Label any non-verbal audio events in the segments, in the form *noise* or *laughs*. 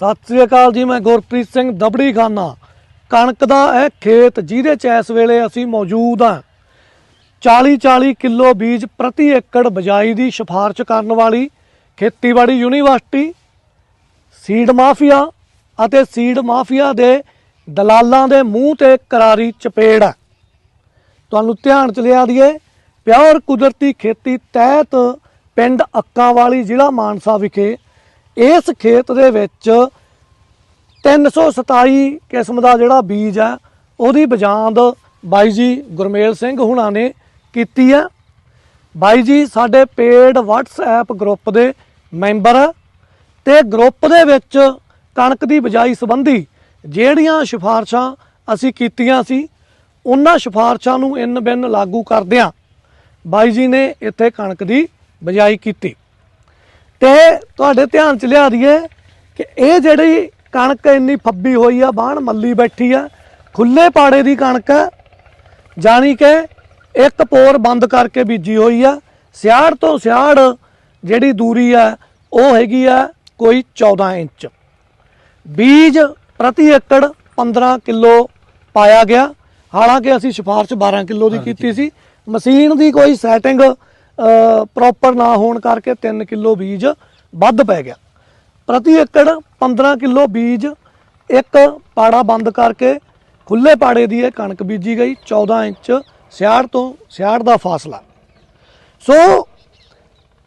ਸਤਿ ਸ੍ਰੀ ਅਕਾਲ ਜੀ, ਮੈਂ ਗੁਰਪ੍ਰੀਤ ਸਿੰਘ ਦਬੜੀ ਖਾਨਾ ਕਣਕ ਦਾ ਇਹ ਖੇਤ ਜਿਹਦੇ ਚ ਇਸ ਵੇਲੇ ਅਸੀਂ ਮੌਜੂਦ ਹਾਂ। 40 40 ਕਿਲੋ ਬੀਜ ਪ੍ਰਤੀ ਏਕੜ ਬਜਾਈ ਦੀ ਸਿਫਾਰਿਸ਼ ਕਰਨ ਵਾਲੀ ਖੇਤੀਬਾੜੀ ਯੂਨੀਵਰਸਿਟੀ, ਸੀਡ ਮਾਫੀਆ ਅਤੇ ਸੀਡ ਮਾਫੀਆ ਦੇ ਦਲਾਲਾਂ ਦੇ ਮੂੰਹ ਤੇ ਕਰਾਰੀ ਚਪੇੜ ਹੈ। ਤੁਹਾਨੂੰ ਧਿਆਨ ਚ ਲਿਆ ਦਈਏ, ਪਿਓਰ ਕੁਦਰਤੀ ਖੇਤੀ ਤਹਿਤ ਪਿੰਡ ਅੱਕਾਂ ਵਾਲੀ ਜ਼ਿਲ੍ਹਾ ਮਾਨਸਾ ਵਿਖੇ ਇਸ ਖੇਤ ਦੇ ਵਿੱਚ 327 ਕਿਸਮ ਦਾ ਜਿਹੜਾ ਬੀਜ ਹੈ, ਉਹਦੀ ਬਜਾਂਦ ਬਾਈ ਜੀ ਗੁਰਮੇਲ ਸਿੰਘ ਹੁਣਾਂ ਨੇ ਕੀਤੀ ਹੈ। ਬਾਈ ਜੀ ਸਾਡੇ ਪੇਡ WhatsApp ਗਰੁੱਪ ਦੇ ਮੈਂਬਰ ਹੈ ਤੇ ਗਰੁੱਪ ਦੇ ਵਿੱਚ ਕਣਕ ਦੀ ਬਜਾਈ ਸੰਬੰਧੀ ਜਿਹੜੀਆਂ ਸਿਫਾਰਸ਼ਾਂ ਅਸੀਂ ਕੀਤੀਆਂ ਸੀ, ਉਹਨਾਂ ਸਿਫਾਰਸ਼ਾਂ ਨੂੰ ਇਨ ਬਿਨ ਲਾਗੂ ਕਰਦਿਆਂ ਬਾਈ ਜੀ ਨੇ ਇੱਥੇ ਕਣਕ ਦੀ ਬਜਾਈ ਕੀਤੀ। ਤੇ ਤੁਹਾਡੇ ਧਿਆਨ ਚ ਲਿਆ ਦਈਏ ਕਿ ਇਹ ਜਿਹੜੀ ਕਣਕ ਇੰਨੀ ਫੱਬੀ ਹੋਈ ਆ ਬਾਣ ਮੱਲੀ ਬੈਠੀ ਆ ਖੁੱਲੇ ਪਾੜੇ ਦੀ ਕਣਕ ਜਾਣੀ ਕਿ ਇੱਕ ਪੋਰ ਬੰਦ ਕਰਕੇ ਬੀਜੀ ਹੋਈ ਆ ਸਿਆੜ ਤੋਂ ਸਿਆੜ ਜਿਹੜੀ ਦੂਰੀ ਆ ਉਹ ਹੈਗੀ ਆ ਕੋਈ 14 ਇੰਚ। ਬੀਜ ਪ੍ਰਤੀ ਏਕੜ 15 ਕਿਲੋ ਪਾਇਆ ਗਿਆ ਹਾਲਾਂਕਿ ਅਸੀਂ ਸਿਫਾਰਿਸ਼ 12 ਕਿਲੋ ਦੀ ਕੀਤੀ ਸੀ ਮਸ਼ੀਨ ਦੀ ਕੋਈ ਸੈਟਿੰਗ ਪ੍ਰੋਪਰ ਨਾ ਹੋਣ ਕਰਕੇ 3 ਕਿਲੋ ਬੀਜ ਵੱਧ ਪੈ ਗਿਆ। ਪ੍ਰਤੀ ਏਕੜ 15 ਕਿਲੋ ਬੀਜ ਇੱਕ ਪਾੜਾ ਬੰਦ ਕਰਕੇ ਖੁੱਲੇ ਪਾੜੇ ਦੀ ਇਹ ਕਣਕ ਬੀਜੀ ਗਈ 14 ਇੰਚ ਸਿਆੜ ਤੋਂ ਸਿਆੜ ਦਾ ਫਾਸਲਾ। ਸੋ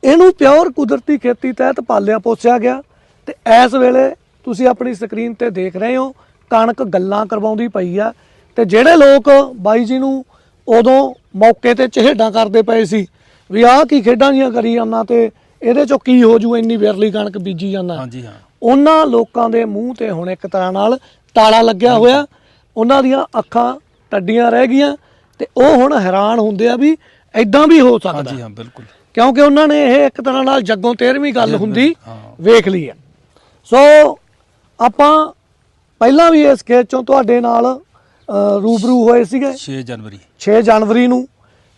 ਇਹਨੂੰ ਪਿਓਰ ਕੁਦਰਤੀ ਖੇਤੀ ਤਹਿਤ ਪਾਲਿਆ ਪੋਸਿਆ ਗਿਆ ਤੇ ਇਸ ਵੇਲੇ ਤੁਸੀਂ ਆਪਣੀ ਸਕਰੀਨ ਤੇ ਦੇਖ ਰਹੇ ਹੋ, ਕਣਕ ਗੱਲਾਂ ਕਰਵਾਉਂਦੀ ਪਈ ਆ ਤੇ ਜਿਹੜੇ ਲੋਕ ਬਾਈ ਜੀ ਨੂੰ ਉਦੋਂ ਮੌਕੇ ਤੇ ਚਿਹੜਾ ਕਰਦੇ ਪਏ ਸੀ ਵੀ ਆਹ ਕੀ ਖੇਡਾਂ ਜੀਆਂ ਕਰੀ ਜਾਂਦਾ ਤੇ ਇਹਦੇ ਚੋਂ ਕੀ ਹੋ ਜੂ ਇੰਨੀ ਵਿਰਲੀ ਕਣਕ ਬੀਜੀ ਜਾਂਦਾ। ਹਾਂਜੀ ਹਾਂ। ਉਹਨਾਂ ਲੋਕਾਂ ਦੇ ਮੂੰਹ ਤੇ ਹੁਣ ਇੱਕ ਤਰ੍ਹਾਂ ਨਾਲ ਤਾਲਾ ਲੱਗਿਆ ਹੋਇਆ। ਉਹਨਾਂ ਦੀਆਂ ਅੱਖਾਂ ਟੱਡੀਆਂ ਰਹਿ ਗਈਆਂ ਤੇ ਉਹ ਹੁਣ ਹੈਰਾਨ ਹੁੰਦੇ ਆ ਵੀ ਐਦਾਂ ਵੀ ਹੋ ਸਕਦਾ। ਹਾਂਜੀ ਹਾਂ ਬਿਲਕੁਲ। ਕਿਉਂਕਿ ਉਹਨਾਂ ਨੇ ਇਹ ਇੱਕ ਤਰ੍ਹਾਂ ਨਾਲ ਜੱਗੋਂ 13ਵੀਂ ਗੱਲ ਹੁੰਦੀ। ਵੇਖ ਲਈ ਹੈ ਸੋ ਆਪਾਂ ਪਹਿਲਾਂ ਵੀ ਇਸ ਖੇਤ ਚੋਂ ਤੁਹਾਡੇ ਨਾਲ ਰੂਬਰੂ ਹੋਏ ਸੀਗੇ। 6 ਜਨਵਰੀ। 6 ਜਨਵਰੀ ਨੂੰ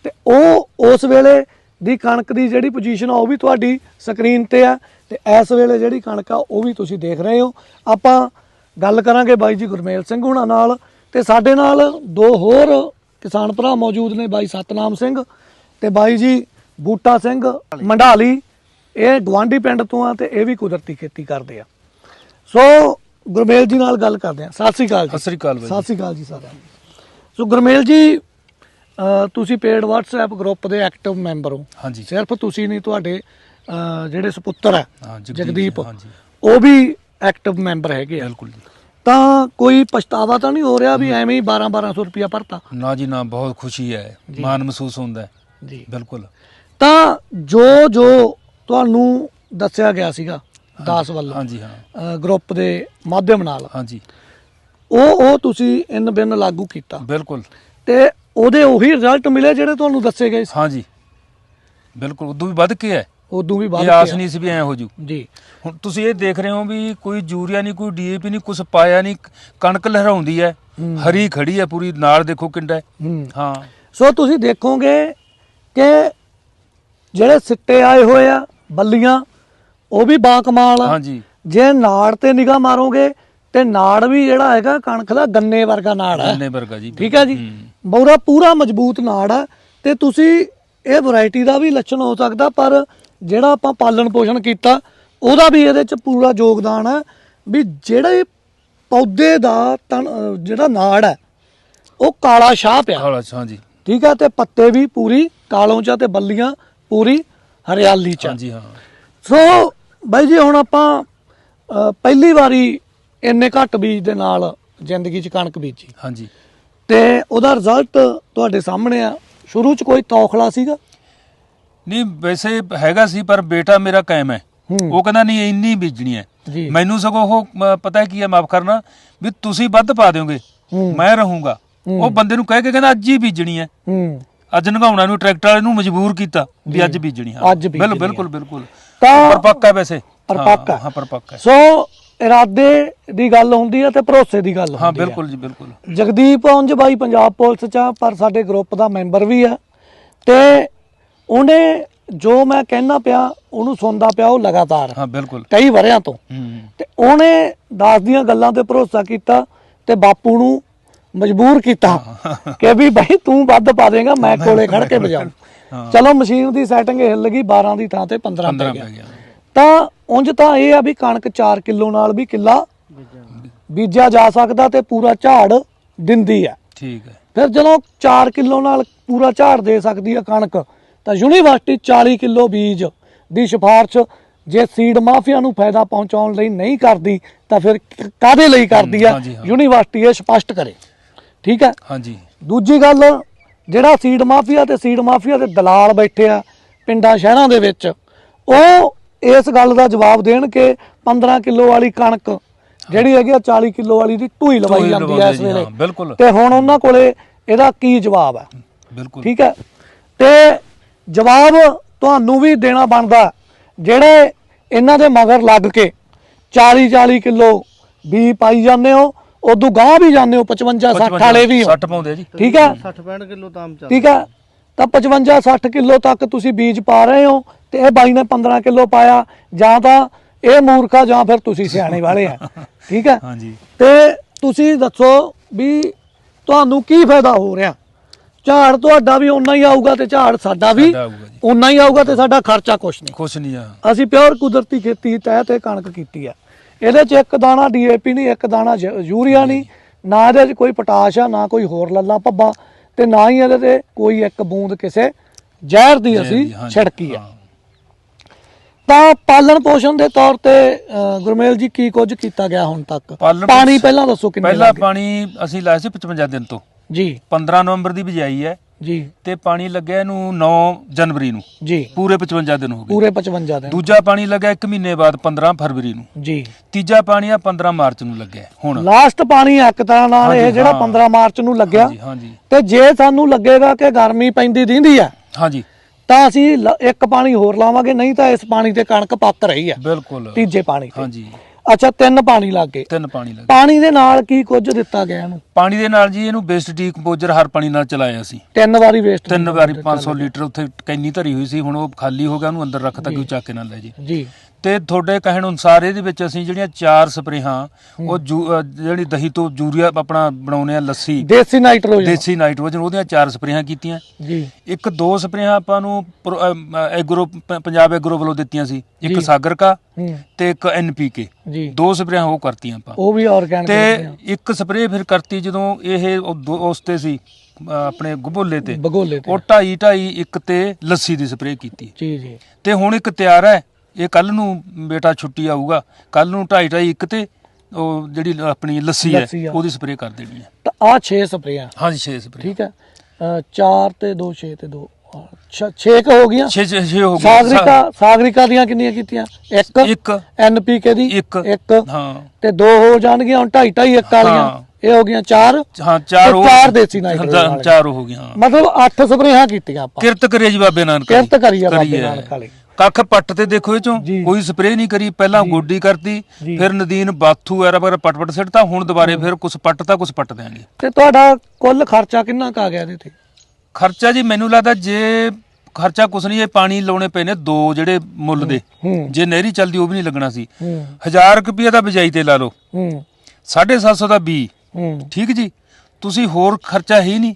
ਤੇ ਉਹ ਉਸ ਵੇਲੇ ਦੀ ਕਣਕ ਦੀ ਜਿਹੜੀ ਪੋਜੀਸ਼ਨ ਆ ਉਹ ਵੀ ਤੁਹਾਡੀ ਸਕਰੀਨ ਤੇ ਆ ਤੇ ਇਸ ਵੇਲੇ ਜਿਹੜੀ ਕਣਕ ਆ ਉਹ ਵੀ ਤੁਸੀਂ ਦੇਖ ਰਹੇ ਹੋ। ਆਪਾਂ ਗੱਲ ਕਰਾਂਗੇ ਬਾਈ ਜੀ ਗੁਰਮੇਲ ਸਿੰਘ ਹੁਣਾਂ ਨਾਲ ਤੇ ਸਾਡੇ ਨਾਲ ਦੋ ਹੋਰ ਕਿਸਾਨ ਭਰਾ ਮੌਜੂਦ ਨੇ ਬਾਈ ਸਤਨਾਮ ਸਿੰਘ ਤੇ ਬਾਈ ਜੀ ਬੂਟਾ ਸਿੰਘ ਮੰਡਾਲੀ। ਇਹ ਗਵਾਂਢੀ ਪਿੰਡ ਤੋਂ ਆ ਤੇ ਇਹ ਵੀ ਕੁਦਰਤੀ ਖੇਤੀ ਕਰਦੇ ਆ। ਸੋ ਗੁਰਮੇਲ ਜੀ ਨਾਲ ਗੱਲ ਕਰਦੇ ਆ। ਸਤਿ ਸ੍ਰੀ ਅਕਾਲ ਜੀ। ਸਤਿ ਸ੍ਰੀ ਅਕਾਲ ਬਾਈ ਸਤਿ ਸ੍ਰੀ ਅਕਾਲ ਜੀ ਸਾਰਿਆਂ ਨੂੰ। ਸੋ ਗੁਰਮੇਲ ਜੀ ਤੁਸੀਂ ਪੇਡ WhatsApp ਗਰੁੱਪ ਦੇ ਐਕਟਿਵ ਮੈਂਬਰ ਹੋ। ਹਾਂਜੀ। ਸਿਰਫ ਤੁਸੀਂ ਨਹੀਂ ਤੁਹਾਡੇ ਜਿਹੜੇ ਸੁਪੁੱਤਰ ਹੈ ਜਗਦੀਪ। ਉਹ ਵੀ ਐਕਟਿਵ ਮੈਂਬਰ ਹੈਗੇ ਆ। ਬਿਲਕੁਲ ਜੀ। ਤਾਂ ਕੋਈ ਪਛਤਾਵਾ ਤਾਂ ਨਹੀਂ ਹੋ ਰਿਹਾ ਵੀ ਐਵੇਂ ਹੀ 12 1200 ਰੁਪਇਆ ਭਰਤਾ? ਨਾ ਜੀ ਨਾ ਬਹੁਤ ਖੁਸ਼ੀ ਹੈ। ਮਾਣ ਮਹਿਸੂਸ ਹੁੰਦਾ ਜੀ। ਬਿਲਕੁਲ। ਤਾਂ ਜੋ ਜੋ ਤੁਹਾਨੂੰ ਦੱਸਿਆ ਗਿਆ ਸੀਗਾ ਦਾਸ ਵੱਲੋਂ ਹਾਂਜੀ ਹਾਂ। ਗਰੁੱਪ ਦੇ ਮਾਧਿਅਮ ਨਾਲ ਹਾਂਜੀ। ਉਹ ਉਹ ਤੁਸੀਂ ਇਨ ਬਿਨ ਲਾਗੂ ਕੀਤਾ। ਬਿਲਕੁਲ। ਤੇ ਉਹਦੇ ਉਹੀ ਰਿਜ਼ਲਟ ਮਿਲੇ ਜਿਹੜੇ ਤੁਹਾਨੂੰ ਦੱਸੇ ਗਏ ਸੀ। ਹਾਂਜੀ। ਬਿਲਕੁਲ ਉਦੋਂ ਵੀ ਵੱਧ ਕੇ ਹੈ। ਉਦੋਂ ਵੀ ਬਾਅਦ ਇਹ ਆਸ ਨਹੀਂ ਸੀ ਵੀ ਐ ਹੋ ਜੂ। ਜੀ। ਹੁਣ ਤੁਸੀਂ ਇਹ ਦੇਖ ਰਹੇ ਹੋ ਵੀ ਕੋਈ ਯੂਰੀਆ ਨਹੀਂ ਕੋਈ ਡੀਏਪੀ ਨਹੀਂ ਕੁਝ ਪਾਇਆ ਨਹੀਂ ਕਣਕ ਲਹਿਰਾਉਂਦੀ ਹੈ। ਹਰੀ ਖੜੀ ਹੈ ਪੂਰੀ ਨਾਲ ਦੇਖੋ ਕਿੰਡਾ ਹੈ। ਸੋ ਤੁਸੀਂ ਦੇਖੋਗੇ ਕਿ ਜਿਹੜੇ ਸਿੱਟੇ ਆਏ ਹੋਏ ਆ ਬੱਲੀਆਂ ਉਹ ਵੀ ਬਾਕਮਾਲ ਆ। ਹਾਂਜੀ। ਜੇ ਨਾੜ ਤੇ ਨਿਗਾਹ ਮਾਰੋਗੇ ਤੇ ਨਾੜ ਵੀ ਜਿਹੜਾ ਹੈਗਾ ਕਣਕ ਦਾ ਗੰਨੇ ਵਰਗਾ ਨਾੜ ਹੈ। ਇੰਨੇ ਵਰਗਾ ਜੀ ਠੀਕ ਹੈ ਜੀ। ਬੌਰਾ ਪੂਰਾ ਮਜ਼ਬੂਤ ਨਾੜ ਹੈ ਤੇ ਤੁਸੀਂ ਇਹ ਵੈਰਾਈਟੀ ਦਾ ਵੀ ਲੱਛਣ ਹੋ ਸਕਦਾ ਪਰ ਜਿਹੜਾ ਆਪਾਂ ਪਾਲਣ ਪੋਸ਼ਣ ਕੀਤਾ ਉਹਦਾ ਵੀ ਇਹਦੇ ਚ ਪੂਰਾ ਯੋਗਦਾਨ ਹੈ ਵੀ ਜਿਹੜੇ ਪੌਦੇ ਦਾ ਤਣ ਜਿਹੜਾ ਨਾੜ ਹੈ ਉਹ ਕਾਲਾ ਸ਼ਾਹ ਪਿਆ। ਕਾਲਾ ਹਾਂਜੀ ਠੀਕ ਹੈ? ਤੇ ਪੱਤੇ ਵੀ ਪੂਰੀ ਕਾਲੋਂ ਚ ਤੇ ਬੱਲੀਆਂ ਪੂਰੀ ਹਰਿਆਲੀ ਚ। ਹਾਂਜੀ ਹਾਂ। ਸੋ ਬਾਈ ਜੀ ਹੁਣ ਆਪਾਂ ਪਹਿਲੀ ਵਾਰੀ ਇੰਨੇ ਘੱਟ ਬੀਜ ਦੇ ਨਾਲ ਜ਼ਿੰਦਗੀ ਚ ਕਣਕ ਬੀਜੀ। ਹਾਂਜੀ। ਤੇ ਉਹਦਾ ਰਿਜ਼ਲਟ ਤੁਹਾਡੇ ਸਾਹਮਣੇ ਆ। ਸ਼ੁਰੂ ਚ ਕੋਈ ਤੌਖਲਾ ਸੀਗਾ? ਨਹੀਂ ਵੈਸੇ ਹੈਗਾ ਸੀ ਪਰ ਬੇਟਾ ਮੇਰਾ ਕਾਇਮ ਹੈ। ਉਹ ਕਹਿੰਦਾ ਨਹੀਂ ਇੰਨੀ ਬੀਜਣੀ ਹੈ। ਮੈਨੂੰ ਸਗੋਂ ਉਹ ਪਤਾ ਕੀ ਹੈ ਮਾਫ ਕਰਨਾ ਵੀ ਤੁਸੀਂ ਵੱਧ ਪਾ ਦਿਓਗੇ। ਮੈਂ ਰਹੂੰਗਾ। ਉਹ ਬੰਦੇ ਨੂੰ ਕਹਿ ਕੇ ਕਹਿੰਦਾ ਅੱਜ ਹੀ ਬੀਜਣੀ ਹੈ। ਅੱਜ ਨਗਾਉਣਾ ਨੂੰ ਟਰੈਕਟਰ ਵਾਲੇ ਨੂੰ ਮਜਬੂਰ ਕੀਤਾ ਵੀ ਅੱਜ ਬੀਜਣੀ ਹਾਂ। ਬਿਲਕੁਲ ਬਿਲਕੁਲ ਤਾਂ ਪਰਪੱਕਾ ਵੈਸੇ। ਪਰਪੱਕ ਹਾਂ, ਪਰਪੱਕਾ ਸੋ ਇਰਾਦੇ ਦੀ ਗੱਲ ਹੁੰਦੀ ਹੈ ਤੇ ਭਰੋਸੇ ਦੀ ਗੱਲ ਹਾਂ ਹੁੰਦੀ ਹੈ ਬਿਲਕੁਲ ਜੀ ਬਿਲਕੁਲ। ਜਗਦੀਪ ਉਂਝ ਬਾਈ ਪੰਜਾਬ ਪੁਲਿਸ ਚ ਆ ਪਰ ਸਾਡੇ ਗਰੁੱਪ ਦਾ ਮੈਂਬਰ ਵੀ ਆ। ਤੇ ਉਹਨੇ ਜੋ ਮੈਂ ਕਹਿਣਾ ਪਿਆ ਉਹਨੂੰ ਸੁਣਦਾ ਪਿਆ ਉਹ ਲਗਾਤਾਰ। ਹਾਂ ਬਿਲਕੁਲ। ਕਈ ਵਰਿਆਂ ਤੋਂ। ਤੇ ਉਹਨੇ ਦਾਸ ਦੀਆਂ ਗੱਲਾਂ ਤੇ ਭਰੋਸਾ ਕੀਤਾ ਤੇ ਬਾਪੂ ਨੂੰ ਮਜਬੂਰ ਕੀਤਾ ਕਿ ਵੀ ਭਾਈ ਤੂੰ ਵੱਧ ਪਾ ਦੇਗਾ ਮੈਂ ਕੋਲੇ ਖੜ ਕੇ ਵਜਾਉਂ। ਚਲੋ ਮਸ਼ੀਨ ਦੀ ਸੈਟਿੰਗ ਹਿੱਲ ਗਈ 12 ਦੀ ਥਾਂ ਤੇ 15 ਪੈ 15 ਗਿਆ। ਪੈ ਗਿਆ। ਤਾਂ ਉਂਝ ਤਾਂ ਇਹ ਆ ਵੀ ਕਣਕ 4 ਕਿਲੋ ਨਾਲ ਵੀ ਕਿੱਲਾ ਬੀਜਿਆ ਜਾ ਸਕਦਾ ਤੇ ਪੂਰਾ ਝਾੜ ਦਿੰਦੀ ਆ। ਠੀਕ ਹੈ। ਫਿਰ ਜਦੋਂ 4 ਕਿਲੋ ਨਾਲ ਪੂਰਾ ਝਾੜ ਦੇ ਸਕਦੀ ਆ ਕਣਕ ਤਾਂ ਯੂਨੀਵਰਸਿਟੀ 40 ਕਿਲੋ ਬੀਜ ਦੀ ਸਿਫਾਰਿਸ਼ ਜੇ ਸੀਡ ਮਾਫੀਆ ਨੂੰ ਫਾਇਦਾ ਪਹੁੰਚਾਉਣ ਲਈ ਨਹੀਂ ਕਰਦੀ ਤਾਂ ਫਿਰ ਕ- ਕਾਹਦੇ ਲਈ ਕਰਦੀ ਆ। ਯੂਨੀਵਰਸਿਟੀ ਇਹ ਸਪਸ਼ਟ ਕਰੇ। ਠੀਕ ਹੈ? ਹਾਂਜੀ। ਦੂਜੀ ਗੱਲ ਜਿਹੜਾ ਸੀਡ ਮਾਫੀਆ ਤੇ ਸੀਡ ਮਾਫੀਆ ਦੇ ਦਲਾਲ ਬੈਠੇ ਆ ਪਿੰਡਾਂ ਸ਼ਹਿਰਾਂ ਦੇ ਵਿੱਚ ਉਹ ਇਸ ਗੱਲ ਦਾ ਜਵਾਬ ਦੇਣ ਕਿ 15 ਕਿਲੋ ਵਾਲੀ ਕਣਕ ਜਿਹੜੀ ਹੈਗੀ ਆ 40 ਕਿਲੋ ਵਾਲੀ ਦੀ ਢੂਈ ਲਵਾਈ ਜਾਂਦੀ ਹੈ ਇਸ ਵੇਲੇ। ਬਿਲਕੁਲ। ਤੇ ਹੁਣ ਉਹਨਾਂ ਕੋਲੇ ਇਹਦਾ ਕੀ ਜਵਾਬ ਹੈ ਬਿਲਕੁਲ। ਠੀਕ ਹੈ ਤੇ ਜਵਾਬ ਤੁਹਾਨੂੰ ਵੀ ਦੇਣਾ ਬਣਦਾ ਜਿਹੜੇ ਇਹਨਾਂ ਦੇ ਮਗਰ ਲੱਗ ਕੇ 40 40 ਕਿਲੋ ਵੀ ਪਾਈ ਜਾਂਦੇ ਹੋ ਉਦੋਂ ਗਾਂ ਵੀ ਜਾਂਦੇ ਹੋ 55 60 ਵਾਲੇ ਵੀ ਹੋ। 60 ਪਾਉਂਦੇ ਜੀ। ਠੀਕ ਹੈ 60 65 ਕਿਲੋ ਤਾਮ ਚੱਲ ਠੀਕ ਹੈ ਤਾਂ 55 60 ਕਿਲੋ ਤੱਕ ਤੁਸੀਂ ਬੀਜ ਪਾ ਰਹੇ ਹੋ ਤੇ ਇਹ ਬਾਈ ਨੇ 15 ਕਿਲੋ ਪਾਇਆ ਜਾਂ ਤਾਂ ਇਹ ਮੂਰਖਾ ਜਾਂ ਫਿਰ ਤੁਸੀਂ ਸਿਆਣੇ ਵਾਲੇ ਆ। *laughs* ਠੀਕ ਹੈ? ਹਾਂਜੀ। ਤੇ ਤੁਸੀਂ ਦੱਸੋ ਵੀ ਤੁਹਾਨੂੰ ਕੀ ਫਾਇਦਾ ਹੋ ਰਿਹਾ? ਝਾੜ ਤੁਹਾਡਾ ਵੀ ਓਨਾ ਹੀ ਆਊਗਾ ਤੇ ਝਾੜ ਸਾਡਾ ਵੀ। ਓਨਾ ਹੀ ਆਊਗਾ ਤੇ ਸਾਡਾ ਖਰਚਾ ਕੁਛ ਨਹੀਂ। ਕੁਛ ਨਹੀਂ ਆ। ਅਸੀਂ ਪਿਓਰ ਕੁਦਰਤੀ ਖੇਤੀ ਤਹਿ ਤੇ ਕਣਕ ਕੀਤੀ ਆ। ਇਹਦੇ ਚ ਇੱਕ ਦਾਣਾ ਡੀਏਪੀ ਨਹੀਂ ਇੱਕ ਦਾਣਾ ਯੂਰੀਆ ਨਹੀਂ। ਨਾ ਇਹਦੇ ਚ ਕੋਈ ਪੋਟਾਸ਼ ਆ ਨਾ ਕੋਈ ਹੋਰ ਲੱਲਾ ਭੱਬਾ ਤੇ ਨਾ ਹੀ ਇਹਦੇ ਤੇ ਕੋਈ ਇੱਕ ਬੂੰਦ ਕਿਸੇ ਜ਼ਹਿਰ ਦੀ ਅਸੀਂ ਛਿੜਕੀ ਆ। ਤਾਂ ਪਾਲਣ ਪੋਸ਼ਣ ਦੇ ਤੌਰ ਤੇ ਗੁਰਮੇਲ ਜੀ ਕੀ ਕੁਝ ਕੀਤਾ ਗਿਆ ਹੁਣ ਤੱਕ? ਪਾਲਣ ਪਾਣੀ ਪਹਿਲਾਂ ਦੱਸੋ ਕਿੰਨੇ ਪਹਿਲਾ ਲੱਗੇ? ਪਾਣੀ ਅਸੀਂ ਲਾਇਆ ਸੀ 55 ਦਿਨ ਤੋਂ। ਜੀ। 15 ਨਵੰਬਰ ਦੀ ਬਿਜਾਈ ਹੈ। ਜੀ। ਤੇ ਪਾਣੀ ਲੱਗਿਆ ਇਹਨੂੰ 9 ਜਨਵਰੀ ਨੂੰ। ਜੀ। ਪੂਰੇ 55 ਦਿਨ ਹੋ ਗਏ। ਪੂਰੇ 55 ਦਿਨ। ਦੂਜਾ ਪਾਣੀ ਲੱਗਿਆ 1 ਮਹੀਨੇ ਬਾਅਦ 15 ਫਰਵਰੀ ਨੂੰ। ਜੀ। ਤੀਜਾ ਪਾਣੀ ਆ 15 ਮਾਰਚ ਨੂੰ ਲੱਗਿਆ ਹੁਣ। ਲਾਸਟ ਪਾਣੀ ਇੱਕ ਤਰ੍ਹਾਂ ਨਾਲ ਇਹ ਹਾਂਜੀ, ਜਿਹੜਾ ਹਾਂ। 15 ਮਾਰਚ ਨੂੰ ਲੱਗਿਆ। ਹਾਂਜੀ ਹਾਂਜੀ। ਤੇ ਜੇ ਸਾਨੂੰ ਲੱਗੇਗਾ ਕਿ ਗਰਮੀ ਪੈਂਦੀ ਦਿੰਦੀ ਆ ਹਾਂਜੀ। ਤਾਂ ਅਸੀਂ ਲ- ਇੱਕ ਪਾਣੀ ਹੋਰ ਲਾਵਾਂਗੇ ਨਹੀਂ ਤਾਂ ਇਸ ਪਾਣੀ ਤੇ ਕਣਕ ਪੱਕ ਰਹੀ ਆ। ਬਿਲਕੁਲ। ਤੀਜੇ ਪਾਣੀ ਤੇ। ਹਾਂਜੀ। ਅੱਛਾ ਤਿੰਨ ਪਾਣੀ ਲੱਗ ਗਏ। ਤਿੰਨ ਪਾਣੀ ਲੱਗੇ ਪਾਣੀ ਦੇ ਨਾਲ ਕੀ ਕੁਝ ਦਿੱਤਾ ਗਿਆ ਇਹਨੂੰ? ਪਾਣੀ ਦੇ ਨਾਲ ਜੀ ਇਹਨੂੰ ਬੇਸਟ ਡੀਕੰਪੋਜ਼ਰ ਹਰ ਪਾਣੀ ਨਾਲ ਚਲਾਇਆ ਸੀ। ਤਿੰਨ ਵਾਰੀ ਵੇਸਟ ਤਿੰਨ ਵਾਰੀ 500 ਲੀਟਰ ਉੱਥੇ ਕੈਨੀ ਧਰੀ ਹੋਈ ਸੀ ਹੁਣ ਉਹ ਖਾਲੀ ਹੋ ਗਿਆ ਉਹਨੂੰ ਅੰਦਰ ਰੱਖਤਾ ਕਿ ਉਹ ਚੱਕ ਕੇ ਨਾ ਲੈ ਜੀ। ਜੀ। ਤੇ ਤੁਹਾਡੇ ਕਹਿਣ ਅਨੁਸਾਰ ਇਹਦੇ ਵਿੱਚ ਅਸੀਂ ਜਿਹੜੀਆਂ ਚਾਰ ਸਪਰੇਹਾਂ ਉਹ ਜੂ- ਅਹ ਜਿਹੜੀ ਦਹੀਂ ਤੋਂ ਯੂਰੀਆ ਆਪਣਾ ਬਣਾਉਨੇ ਆ ਲੱਸੀ। ਦੇਸੀ ਨਾਈਟ੍ਰੋਜਨ। ਦੇਸੀ ਨਾਈਟ੍ਰੋਜਨ ਉਹਦੀਆਂ ਚਾਰ ਸਪਰੇਹਾਂ ਕੀਤੀਆਂ। ਜੀ। ਇੱਕ ਦੋ ਸਪਰੇਹਾਂ ਆਪਾਂ ਨੂੰ ਪ੍ਰੋ- ਅਹ, ਅਹ, ਐਗਰੋ ਪ- ਪੰਜਾਬ ਐਗਰੋ ਵੱਲੋਂ ਦਿੱਤੀਆਂ ਸੀ। ਇੱਕ ਜੀ। ਸਾਗਰ ਕਾ ਹੂੰ। ਤੇ ਇੱਕ ਐਨਪੀਕੇ ਜੀ। ਦੋ ਸਪਰੇਹਾਂ ਉਹ ਕਰਤੀਆਂ ਆਪਾਂ। ਉਹ ਵੀ ਆਰਗੈਨਿਕ ਤੇ ਇੱਕ ਸਪਰੇਅ ਫਿਰ ਕਰਤੀ ਜਦੋਂ ਇਹ ਉਹ ਦੋ- ਉਸ ਤੇ ਸੀ ਅਹ, ਆਪਣੇ ਗੁਬੋਲੇ ਤੇ। ਬਗੋਲੇ ਤੇ। ਉਹ ਢਾਈ ਢਾਈ ਇੱਕ ਤੇ ਲੱਸੀ ਦੀ ਸਪਰੇਅ ਕੀਤੀ। ਜੀ ਜੀ। ਤੇ ਹੁਣ ਇੱਕ ਤਿਆਰ ਹੈ। ਇਹ ਕੱਲ ਨੂੰ ਬੇਟਾ ਛੁੱਟੀ ਆਊਗਾ ਕੱਲ ਨੂੰ ਢਾਈ ਢਾਈ ਇੱਕ ਤੇ ਉਹ ਜਿਹੜੀ ਆਪਣੀ ਲੱਸੀ ਹੈ ਲੱਸੀ ਆ। ਉਹਦੀ ਸਪਰੇਅ ਕਰ ਦੇਣੀ ਹੈ। ਤਾਂ ਆ 6 ਸਪਰੇਆਂ। ਹਾਂਜੀ 6 ਸਪਰੇਅ ਠੀਕ ਹੈ। 4 ਤੇ 2 6 ਤੇ 2 6 ਹੋ ਗਈਆਂ? 6 6 ਹੋ ਗਏ ਸਾਗਰਿਕਾ ਸਾਗਰਿਕਾ ਦੀਆਂ ਕਿੰਨੀਆਂ ਕੀਤੀਆਂ? ਇੱਕ ਇੱਕ। ਐਨਪੀਕੇ ਦੀ? ਇੱਕ। ਇੱਕ। ਹਾਂ। ਤੇ ਦੋ ਹੋ ਜਾਣਗੀਆਂ ਹੁਣ ਢਾਈ ਢਾਈ ਇੱਕ ਵਾਲੀਆਂ। ਹਾਂ। ਇਹ ਹੋ ਗਈਆਂ ਚਾਰ? ਹਾਂ ਚਾਰ ਤੇ ਉਹ ਚਾਰ ਦੇਸੀ ਨਾਈਟ੍ਰੋਜਨ ਹਾਂ, ਵਾਲੇ। ਚਾਰ ਹੋ ਗਈਆਂ ਹਾਂ। ਮਤਲਬ 8 ਸਪਰੇਹਾਂ ਕੀਤੀਆਂ ਆਪਾਂ। ਕਿਰਤ ਕਰੇ ਜੀ ਬਾਬੇ ਨਾਨਕ। ਕਿਰਤ ਕਰੀ ਆ ਬਾਬੇ ਕਰੀਏ। ਨਾਨਕ ਵਾਲੀ। ਕੱਖ ਪੱਟ ਤੇ ਦੇਖੋ ਇਹ ਚੋਂ। ਜੀ। ਕੋਈ ਸਪਰੇਅ ਨਹੀਂ ਕਰੀ ਪਹਿਲਾਂ ਗੋਡੀ ਕਰਤੀ ਜੀ। ਫਿਰ ਨਦੀਨ ਬਾਥੂ ਐਰਾ ਵਗੈਰਾ ਪਟ ਪਟ ਸਿੱਟਤਾ ਹੁਣ ਦੁਬਾਰੇ ਫਿਰ ਕੁਛ ਪੱਟਤਾ ਕੁਛ ਪੱਟ ਦਿਆਂਗੇ। ਤੇ ਤੁਹਾਡਾ ਕੁੱਲ ਖਰਚਾ ਕਿੰਨਾ ਕੁ ਆ ਗਿਆ ਇਹਦੇ ਤੇ? ਖਰਚਾ ਜੀ ਮੈਨੂੰ ਲੱਗਦਾ ਜੇ ਖਰਚਾ ਕੁਛ ਨਹੀਂ ਇਹ ਪਾਣੀ ਲਾਉਣੇ ਪਏ ਨੇ ਦੋ ਜਿਹੜੇ ਮੁੱਲ ਦੇ। ਹੂੰ ਜੇ ਨਹਿਰੀ ਚੱਲਦੀ ਉਹ ਵੀ ਨਹੀਂ ਲੱਗਣਾ ਸੀ। ਹੂੰ। 1000 ਰੁਪਏ ਦਾ ਬਿਜਾਈ ਤੇ ਲਾ ਲਓ। ਹੂੰ। 750 ਦਾ ਬੀ। ਹੂੰ। ਠੀਕ ਜੀ। ਤੁਸੀਂ ਹੋਰ ਖਰਚਾ ਹੀ ਨਹੀਂ।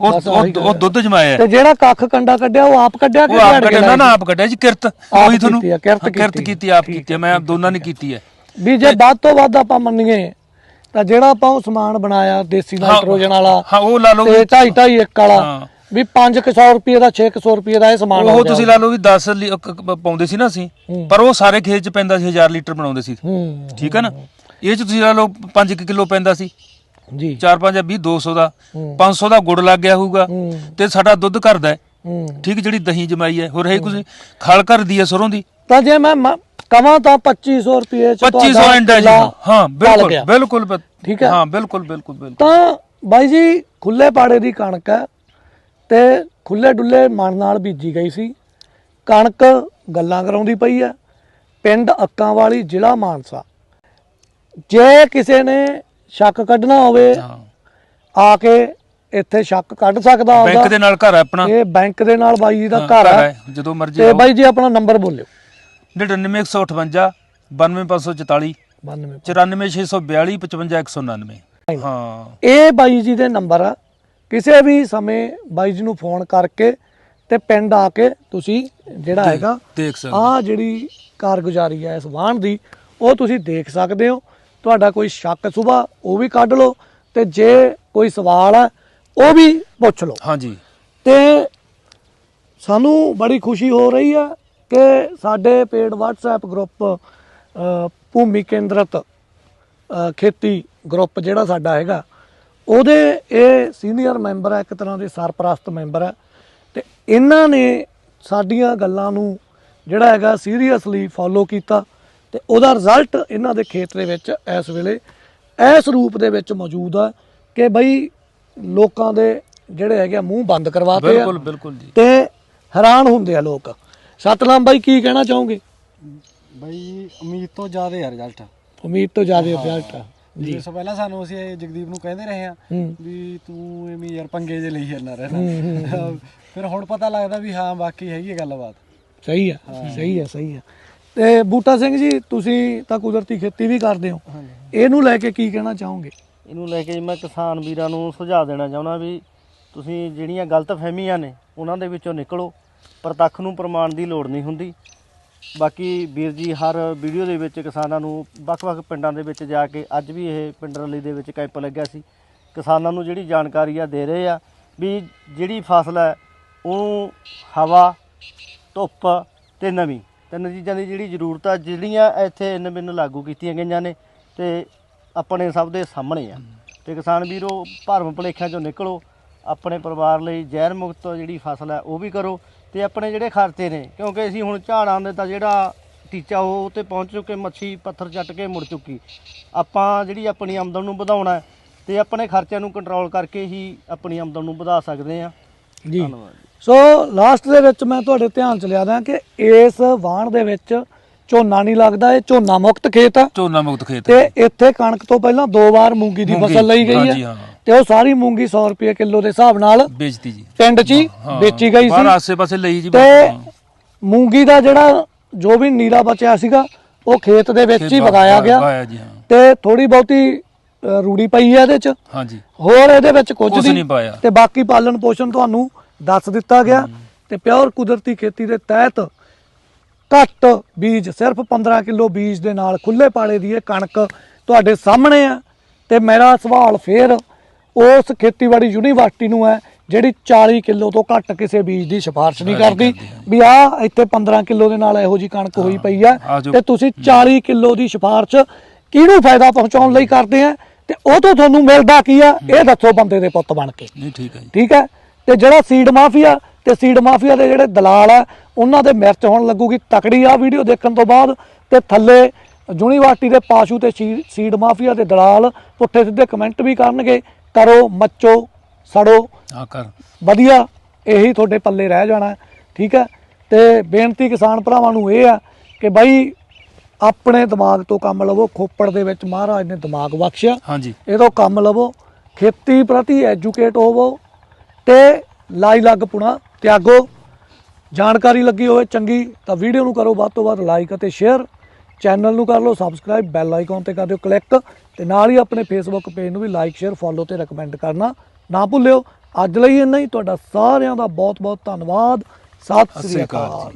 ਉਹ ਬਸ ਆਹੀ ਉਹ ਉਹ ਦੁੱਧ ਜਮਾਇਆ। ਤੇ ਜਿਹੜਾ ਕੱਖ ਕੰਡਾ ਕੱਢਿਆ ਉਹ ਆਪ ਕੱਢਿਆ ਕਿ ਉਹ ਆਪ ਦਿਹਾੜੀ ਕੱਢਿਆ। ਨਾ ਲਾਈ? ਨਾ ਆਪ ਕੱਢਿਆ ਜੀ ਕਿਰਤ। ਉਹੀ ਤੁਹਾਨੂੰ ਕੀਤੀ ਆ, ਕਿਰਤ ਹਾਂ, ਕਿਰਤ ਕੀਤੀ। ਕੀਤੀ ਆਪ ਕੀਤੀ ਆ, ਮੈਂ ਦੋਨਾਂ ਨੇ ਕੀਤੀ ਹੈ। ਵੀ ਜੇ ਵੱਧ ਤੋਂ ਵੱਧ ਆਪਾਂ ਮੰਨੀਏ ਤਾਂ ਜਿਹੜਾ ਆਪਾਂ ਉਹ ਸਮਾਨ ਬਣਾਇਆ ਦੇਸੀ ਨਾਈਟ੍ਰੋਜਨ ਵਾਲਾ ਹਾਂ ਉਹ ਲਾ ਲਓ ਤੇ ਵੀ- 2.5 2.5 ਇੱਕ ਵਾਲਾ ਹਾਂ। ਵੀ 500 ਰੁਪਏ ਦਾ 600 ਰੁਪਏ ਦਾ ਇਹ ਸਮਾਨ ਉਹ ਤੁਸੀਂ। ਲਾ ਲਓ ਵੀ 10 ਲੀ- ਕ- ਕ- ਪਾਉਂਦੇ ਸੀ ਨਾ ਅਸੀਂ ਹੂੰ। ਪਰ ਉਹ ਸਾਰੇ ਖੇਤ ਚ ਪੈਂਦਾ ਸੀ 1000 ਲੀਟਰ ਬਣਾਉਂਦੇ ਸੀ। ਹੂੰ। ਠੀਕ ਹੈ ਨਾ? ਇਹ ਚ ਤੁਸੀਂ ਲਾ ਲਓ 5 ਕਿਲੋ ਪੈਂਦਾ ਸੀ। ਜੀ। 4 5 20 200 ਦਾ ਹੂੰ। 500 ਦਾ ਗੁੜ ਲੱਗ ਗਿਆ ਹੋਊਗਾ ਤੇ ਸਾਡਾ ਦੁੱਧ ਘਰ ਦਾ ਹੈ। ਹੂੰ। ਠੀਕ ਜਿਹੜੀ ਦਹੀਂ ਜਮਾਈ ਹੈ ਹੋਰ ਹੈ ਕੁਝ ਖਲ ਘਰ ਦੀ ਹੈ ਸਰੋਂ ਦੀ। ਤਾਂ ਜੇ ਮੈਂ ਕਵਾਂ ਤਾਂ 2500 ਰੁਪਏ ਚ 2500 ਤੁਹਾਡਾ ਐਂਡ ਜੀ ਹਾਂ ਬਿਲਕੁਲ। ਬਿਲਕੁਲ ਠੀਕ ਹੈ। ਹਾਂ ਬਿਲਕੁਲ ਬਿਲਕੁਲ ਬਿਲਕੁਲ। ਤਾਂ ਬਾਈ ਜੀ ਖੁੱਲੇ ਪਾੜੇ ਦੀ ਕਣਕ ਹੈ ਤੇ ਖੁੱਲੇ ਡੁੱਲੇ ਮਨ ਨਾਲ ਬੀਜੀ ਗਈ ਸੀ। ਕਣਕ ਗੱਲਾਂ ਕਰਾਉਂਦੀ ਪਈ ਹੈ। ਪਿੰਡ ਅੱਕਾਂ ਵਾਲੀ ਜ਼ਿਲ੍ਹਾ ਮਾਨਸਾ। ਜੇ ਕਿਸੇ ਨੇ ਸ਼ੱਕ ਕੱਢਣਾ ਹੋਵੇ ਆ ਕੇ ਇੱਥੇ ਸ਼ੱਕ ਕੱਢ ਸਕਦਾ ਬੈਂਕ ਆਪਦਾ। ਦੇ ਨਾਲ ਘਰ ਹੈ ਆਪਣਾ? ਇਹ ਬੈਂਕ ਦੇ ਨਾਲ ਬਾਈ ਜੀ ਦਾ ਘਰ ਹੈ ਜਦੋਂ ਮਰਜ਼ੀ ਤੇ ਬਾਈ ਜੀ ਆਪਣਾ ਨੰਬਰ ਬੋਲਿਓ। 99158 92544 92 94642 55199 ਹਾਂ। ਇਹ ਬਾਈ ਜੀ ਦੇ ਨੰਬਰ ਆ। ਕਿਸੇ ਵੀ ਸਮੇਂ ਬਾਈ ਜੀ ਨੂੰ ਫੋਨ ਕਰਕੇ ਤੇ ਪਿੰਡ ਆ ਕੇ ਤੁਸੀਂ ਜਿਹੜਾ ਹੈਗਾ ਦੇਖ ਸਕਦੇ ਆ ਜਿਹੜੀ ਕਾਰਗੁਜ਼ਾਰੀ ਹੈ ਇਸ ਵਾਹਨ ਦੀ ਉਹ ਤੁਸੀਂ ਦੇਖ ਸਕਦੇ ਹੋ। ਤੁਹਾਡਾ ਕੋਈ ਸ਼ੱਕ ਸੁਭਾ ਉਹ ਵੀ ਕੱਢ ਲਓ ਤੇ ਜੇ ਕੋਈ ਸਵਾਲ ਹੈ ਉਹ ਵੀ ਪੁੱਛ ਲਓ। ਹਾਂਜੀ। ਤੇ ਸਾਨੂੰ ਬੜੀ ਖੁਸ਼ੀ ਹੋ ਰਹੀ ਹੈ ਕਿ ਸਾਡੇ ਪੇਡ WhatsApp ਗਰੁੱਪ ਭੂਮੀ ਕੇਂਦਰਤ ਖੇਤੀ ਗਰੁੱਪ ਜਿਹੜਾ ਸਾਡਾ ਹੈਗਾ ਉਹਦੇ ਇਹ ਸੀਨੀਅਰ ਮੈਂਬਰ ਹੈ ਇੱਕ ਤਰ੍ਹਾਂ ਦੇ ਸਰਪ੍ਰਸਤ ਮੈਂਬਰ ਹੈ। ਤੇ ਇਹਨਾਂ ਨੇ ਸਾਡੀਆਂ ਗੱਲਾਂ ਨੂੰ ਜਿਹੜਾ ਹੈਗਾ ਸੀਰੀਅਸਲੀ ਫੋਲੋ ਕੀਤਾ। ਤੇ ਉਹਦਾ ਰਿਜ਼ਲਟ ਇਹਨਾਂ ਦੇ ਖੇਤ ਦੇ ਵਿੱਚ ਇਸ ਵੇਲੇ ਇਸ ਰੂਪ ਦੇ ਵਿੱਚ ਮੌਜੂਦ ਹੈ ਕਿ ਬਈ ਲੋਕਾਂ ਦੇ ਜਿਹੜੇ ਹੈਗੇ ਆ ਮੂੰਹ ਬੰਦ ਕਰਵਾਤੇ ਆ। ਬਿਲਕੁਲ ਬਿਲਕੁਲ ਜੀ। ਤੇ ਹੈਰਾਨ ਹੁੰਦੇ ਆ ਲੋਕ। ਸਤਨਾਮ ਬਾਈ ਕੀ ਕਹਿਣਾ ਚਾਹੋਗੇ? ਬਈ ਉਮੀਦ ਤੋਂ ਜ਼ਿਆਦਾ ਹੈ ਰਿਜ਼ਲਟ ਉਮੀਦ ਤੋਂ ਜ਼ਿਆਦਾ ਰਿਜ਼ਲਟ ਆ ਜੀ। ਤੋਂ ਪਹਿਲਾਂ ਸਾਨੂੰ ਅਸੀਂ ਇਹ ਜਗਦੀਪ ਨੂੰ ਕਹਿੰਦੇ ਰਹੇ ਆ ਹੂੰ। ਵੀ ਤੂੰ ਐਵੇਂ ਯਾਰ ਪੰਗੇ ਜੇ ਲਈ ਜਾਂਦਾ ਰਹਿਣਾ। ਫਿਰ ਹੁਣ ਪਤਾ ਲੱਗਦਾ ਵੀ ਹਾਂ ਬਾਕੀ ਹੈਗੀ ਹੈ ਗੱਲਬਾਤ। ਸਹੀ ਆ ਸਹੀ ਆ ਸਹੀ ਆ। ਤੇ ਬੂਟਾ ਸਿੰਘ ਜੀ ਤੁਸੀਂ ਤਾਂ ਕੁਦਰਤੀ ਖੇਤੀ ਵੀ ਕਰਦੇ ਹੋ। ਇਹਨੂੰ ਲੈ ਕੇ ਕੀ ਕਹਿਣਾ ਚਾਹੋਗੇ? ਇਹਨੂੰ ਲੈ ਕੇ ਮੈਂ ਕਿਸਾਨ ਵੀਰਾਂ ਨੂੰ ਸੁਝਾਅ ਦੇਣਾ ਚਾਹੁੰਦਾ ਵੀ ਤੁਸੀਂ ਜਿਹੜੀਆਂ ਗਲਤ ਫਹਿਮੀਆਂ ਨੇ ਉਹਨਾਂ ਦੇ ਵਿੱਚੋਂ ਨਿਕਲੋ। ਪ੍ਰਤੱਖ ਨੂੰ ਪ੍ਰਮਾਣ ਦੀ ਲੋੜ ਨਹੀਂ ਹੁੰਦੀ। ਬਾਕੀ ਵੀਰ ਜੀ ਹਰ ਵੀਡੀਓ ਦੇ ਵਿੱਚ ਕਿਸਾਨਾਂ ਨੂੰ ਵੱਖ-ਵੱਖ ਪਿੰਡਾਂ ਦੇ ਵਿੱਚ ਜਾ ਕੇ ਅੱਜ ਵੀ ਇਹ ਪਿੰਡ ਰਲੀ ਦੇ ਵਿੱਚ ਕੈਂਪ ਲੱਗਿਆ ਸੀ। ਕਿਸਾਨਾਂ ਨੂੰ ਜਿਹੜੀ ਜਾਣਕਾਰੀ ਆ ਦੇ ਰਹੇ ਆ ਵੀ ਜਿਹੜੀ ਫਸਲ ਹੈ ਉਹਨੂੰ ਹਵਾ ਧੁੱਪ ਤੇ ਨਮੀ ਤਿੰਨ ਚੀਜ਼ਾਂ ਦੀ ਜਿਹੜੀ ਜ਼ਰੂਰਤ ਆ ਜਿਹੜੀਆਂ ਇੱਥੇ ਇਨ ਬਿਨ ਲਾਗੂ ਕੀਤੀਆਂ ਗਈਆਂ ਨੇ ਤੇ ਆਪਣੇ ਸਭ ਦੇ ਸਾਹਮਣੇ ਆ। ਤੇ ਕਿਸਾਨ ਵੀਰੋ ਭਰਮ ਭੁਲੇਖਿਆਂ ਚੋਂ ਨਿਕਲੋ ਆਪਣੇ ਪਰਿਵਾਰ ਲਈ ਜ਼ਹਿਰ ਮੁਕਤ ਜਿਹੜੀ ਫਸਲ ਹੈ ਉਹ ਵੀ ਕਰੋ ਤੇ ਆਪਣੇ ਜਿਹੜੇ ਖਰਚੇ ਨੇ ਕਿਉਂਕਿ ਅਸੀਂ ਹੁਣ ਝਾੜਾਂ ਦੇ ਤਾਂ ਜਿਹੜਾ ਟੀਚਾ ਉਹ ਤੇ ਪਹੁੰਚ ਚੁੱਕੇ ਮੱਛੀ ਪੱਥਰ ਚੱਟ ਕੇ ਮੁੜ ਚੁੱਕੀ। ਆਪਾਂ ਜਿਹੜੀ ਆਪਣੀ ਆਮਦਨ ਨੂੰ ਵਧਾਉਣਾ ਤੇ ਆਪਣੇ ਖਰਚਿਆਂ ਨੂੰ ਕੰਟਰੋਲ ਕਰਕੇ ਹੀ ਆਪਣੀ ਆਮਦਨ ਨੂੰ ਵਧਾ ਸਕਦੇ ਆ ਜੀ। ਧੰਨਵਾਦ। ਸੋ ਲਾਸਟ ਦੇ ਵਿੱਚ ਮੈਂ ਤੁਹਾਡੇ ਧਿਆਨ ਚ ਲਿਆ ਦਾਂ ਕਿ ਇਸ ਵਾਹਣ ਦੇ ਵਿੱਚ ਝੋਨਾ ਨਹੀਂ ਲੱਗਦਾ ਇਹ ਝੋਨਾ ਮੁਕਤ ਖੇਤ ਆ। ਝੋਨਾ ਮੁਕਤ ਖੇਤ ਤੇ ਇੱਥੇ ਕਣਕ ਤੋਂ ਪਹਿਲਾਂ ਦੋ ਵਾਰ ਮੂੰਗੀ ਦੀ ਫਸਲ ਲਈ ਗਈ ਹੈ। ਤੇ ਉਹ ਸਾਰੀ ਮੂੰਗੀ 100 ਰੁਪਏ ਕਿਲੋ ਦੇ ਹਿਸਾਬ ਨਾਲ ਵੇਚਤੀ ਜੀ। ਪਿੰਡ 'ਚ ਹੀ ਵੇਚੀ ਗਈ ਬਾਹਰ ਸੀ। ਆਸੇ ਪਾਸੇ ਲਈ ਜੀ ਤੇ। ਮੂੰਗੀ ਦਾ ਜਿਹੜਾ ਜੋ ਵੀ ਨੀਰਾ ਬਚਿਆ ਸੀਗਾ ਉਹ ਖੇਤ ਦੇ ਵਿੱਚ ਹੀ ਵਗਾਇਆ ਗਿਆ। ਤੇ ਥੋੜੀ ਬਹੁਤੀ ਰੂੜੀ ਪਈ ਹੈ ਇਹਦੇ 'ਚ। ਹਾਂਜੀ। ਹੋਰ ਇਹਦੇ ਵਿੱਚ ਕੁਝ ਨਹੀਂ। ਨਹੀਂ ਪਾਇਆ। ਤੇ ਬਾਕੀ ਪਾਲਣ ਪੋਸ਼ਣ ਤੁਹਾਨੂੰ ਦੱਸ ਦਿੱਤਾ ਗਿਆ ਤੇ ਪਿਓਰ ਕੁਦਰਤੀ ਖੇਤੀ ਦੇ ਤਹਿਤ ਘੱਟ ਬੀਜ ਸਿਰਫ 15 ਕਿਲੋ ਬੀਜ ਦੇ ਨਾਲ ਖੁੱਲੇ ਪਾਲੇ ਦੀ ਇਹ ਕਣਕ ਤੁਹਾਡੇ ਸਾਹਮਣੇ ਆ ਤੇ ਮੇਰਾ ਸਵਾਲ ਫੇਰ ਉਸ ਖੇਤੀਬਾੜੀ ਯੂਨੀਵਰਸਿਟੀ ਨੂੰ ਹੈ ਜਿਹੜੀ 40 ਕਿਲੋ ਤੋਂ ਘੱਟ ਕਿਸੇ ਬੀਜ ਦੀ ਸਿਫਾਰਿਸ਼ ਨਹੀਂ ਕਰਦੀ ਵੀ ਆ ਇੱਥੇ 15 ਕਿਲੋ ਦੇ ਨਾਲ ਇਹੋ ਜੀ ਕਣਕ ਹੋਈ ਪਈ ਆ ਤੇ ਤੁਸੀਂ 40 ਕਿਲੋ ਦੀ ਸਿਫਾਰਿਸ਼ ਕਿਹਨੂੰ ਫਾਇਦਾ ਪਹੁੰਚਾਉਣ ਲਈ ਕਰਦੇ ਆ? ਤੇ ਉਹ ਤੋਂ ਤੁਹਾਨੂੰ ਮਿਲਦਾ ਕੀ ਆ? ਇਹ ਦੱਸੋ ਬੰਦੇ ਦੇ ਪੁੱਤ ਬਣ ਕੇ। ਨਹੀਂ ਠੀਕ ਹੈ ਠੀਕ ਹੈ? ਤੇ ਜਿਹੜਾ ਸੀਡ ਮਾਫੀਆ ਤੇ ਸੀਡ ਮਾਫੀਆ ਦੇ ਜਿਹੜੇ ਦਲਾਲ ਆ ਉਹਨਾਂ ਦੇ ਮਿਰਚ ਹੋਣ ਲੱਗੂਗੀ ਤਕੜੀ ਆ ਵੀਡੀਓ ਦੇਖਣ ਤੋਂ ਬਾਅਦ ਤੇ ਥੱਲੇ ਯੂਨੀਵਰਸਿਟੀ ਦੇ ਪਾਸ਼ੂ ਤੇ ਸੀਡ ਮਾਫੀਆ ਦੇ ਦਲਾਲ ਪੁੱਠੇ ਸਿੱਧੇ ਕਮੈਂਟ ਵੀ ਕਰਨਗੇ ਕਰੋ ਮੱਚੋ ਸੜੋ। ਹਾਂ ਕਰ। ਵਧੀਆ ਇਹੀ ਤੁਹਾਡੇ ਪੱਲੇ ਰਹਿ ਜਾਣਾ ਠੀਕ ਹੈ ਤੇ ਬੇਨਤੀ ਕਿਸਾਨ ਭਰਾਵਾਂ ਨੂੰ ਇਹ ਆ ਕਿ ਬਾਈ ਆਪਣੇ ਦਿਮਾਗ ਤੋਂ ਕੰਮ ਲਵੋ ਖੋਪੜ ਦੇ ਵਿੱਚ ਮਹਾਰਾਜ ਨੇ ਦਿਮਾਗ ਬਖਸ਼ਿਆ। ਹਾਂਜੀ। ਇਹ ਤੋਂ ਕੰਮ ਲਵੋ ਖੇਤੀ ਪ੍ਰਤੀ ਐਜੂਕੇਟ ਹੋਵੋ ਤੇ ਲਾਈ ਲੱਗ ਪੁਣਾ ਤਿਆਗੋ। ਜਾਣਕਾਰੀ ਲੱਗੀ ਹੋਵੇ ਚੰਗੀ ਤਾਂ ਵੀਡੀਓ ਨੂੰ ਕਰੋ ਵੱਧ ਤੋਂ ਵੱਧ ਲਾਈਕ ਅਤੇ ਸ਼ੇਅਰ ਚੈਨਲ ਨੂੰ ਕਰ ਲਓ ਸਬਸਕ੍ਰਾਈਬ ਬੈਲ ਆਈਕਨ ਤੇ ਕਰ ਦਿਓ ਕਲਿੱਕ ਤੇ ਨਾਲ ਹੀ ਆਪਣੇ ਫੇਸਬੁੱਕ ਪੇਜ ਨੂੰ ਵੀ ਲਾਈਕ ਸ਼ੇਅਰ ਫੋਲੋ ਤੇ ਰეკਮੈਂਡ ਕਰਨਾ ਨਾ ਭੁੱਲਿਓ। ਅੱਜ ਲਈ ਇੰਨਾ ਹੀ। ਤੁਹਾਡਾ ਸਾਰਿਆਂ ਦਾ ਬਹੁਤ ਬਹੁਤ ਧੰਨਵਾਦ। ਸਤਿ ਸ੍ਰੀ ਅਕਾਲ